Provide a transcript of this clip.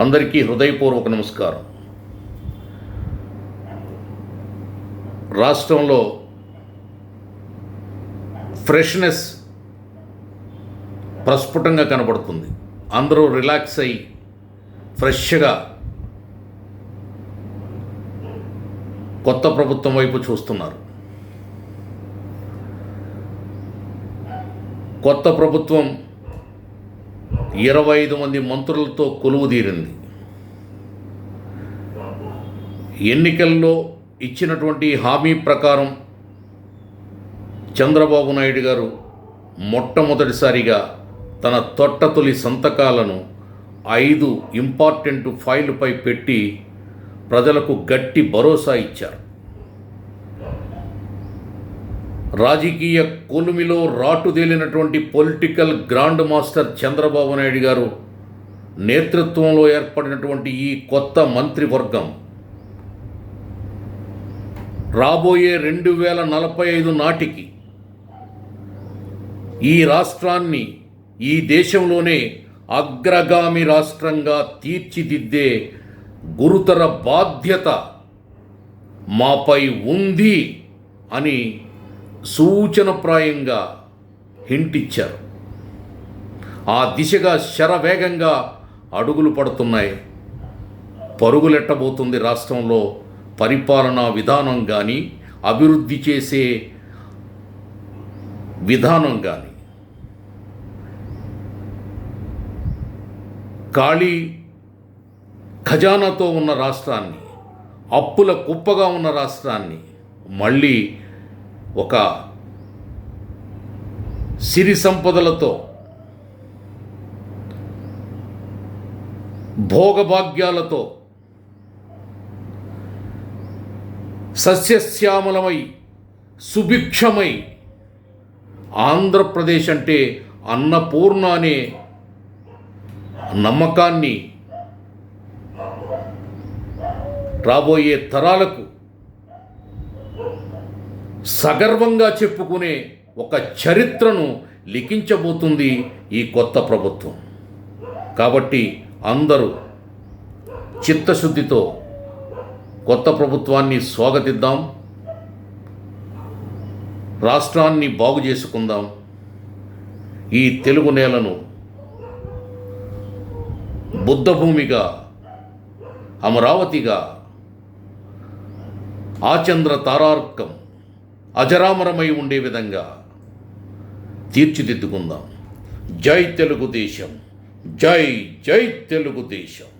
అందరికీ హృదయపూర్వక నమస్కారం. రాష్ట్రంలో ఫ్రెష్నెస్ ప్రస్ఫుటంగా కనబడుతుంది. అందరూ రిలాక్స్ అయ్యి ఫ్రెష్గా కొత్త ప్రభుత్వం వైపు చూస్తున్నారు. కొత్త ప్రభుత్వం ఇరవై ఐదు మంది మంత్రులతో కొలువు తీరింది. ఎన్నికల్లో ఇచ్చినటువంటి హామీ ప్రకారం చంద్రబాబు నాయుడు గారు మొట్టమొదటిసారిగా తన తొట్టతొలి సంతకాలను ఐదు ఇంపార్టెంట్ ఫైల్పై పెట్టి ప్రజలకు గట్టి భరోసా ఇచ్చారు. రాజకీయ కొలుమిలో రాటుదేలినటువంటి political grand master Chandrababu Naidu garu నేతృత్వంలో ఏర్పడినటువంటి ఈ కొత్త మంత్రివర్గం రాబోయే రెండు వేల నలభై ఐదు నాటికి ఈ రాష్ట్రాన్ని ఈ దేశంలోనే అగ్రగామి రాష్ట్రంగా తీర్చిదిద్దే గురుతర బాధ్యత మాపై ఉంది అని సూచనప్రాయంగా హింట్ ఇచ్చారు. ఆ దిశగా శరవేగంగా అడుగులు పడుతున్నాయి. పరుగులెట్టబోతుంది రాష్ట్రంలో పరిపాలనా విధానం కానీ అభివృద్ధి చేసే విధానం కానీ ఖాళీ ఖజానాతో ఉన్న రాష్ట్రాన్ని అప్పుల కుప్పగా ఉన్న రాష్ట్రాన్ని మళ్ళీ ఒక సిరి సంపదలతో భోగభాగ్యాలతో సస్యశ్యామలమై సుభిక్షమై ఆంధ్రప్రదేశ్ అంటే అన్నపూర్ణ అనే నమ్మకాన్ని రాబోయే తరాలకు సగర్వంగా చెప్పుకునే ఒక చరిత్రను లిఖించబోతుంది ఈ కొత్త ప్రభుత్వం. కాబట్టి అందరూ చిత్తశుద్ధితో కొత్త ప్రభుత్వాన్ని స్వాగతిద్దాం. రాష్ట్రాన్ని బాగు చేసుకుందాం. ఈ తెలుగు నేలను బుద్ధభూమిగా అమరావతిగా ఆచంద్ర తారార్కం అజరామరమై ఉండే విధంగా తీర్చిదిద్దుకుందాం. జై తెలుగుదేశం జై జై తెలుగుదేశం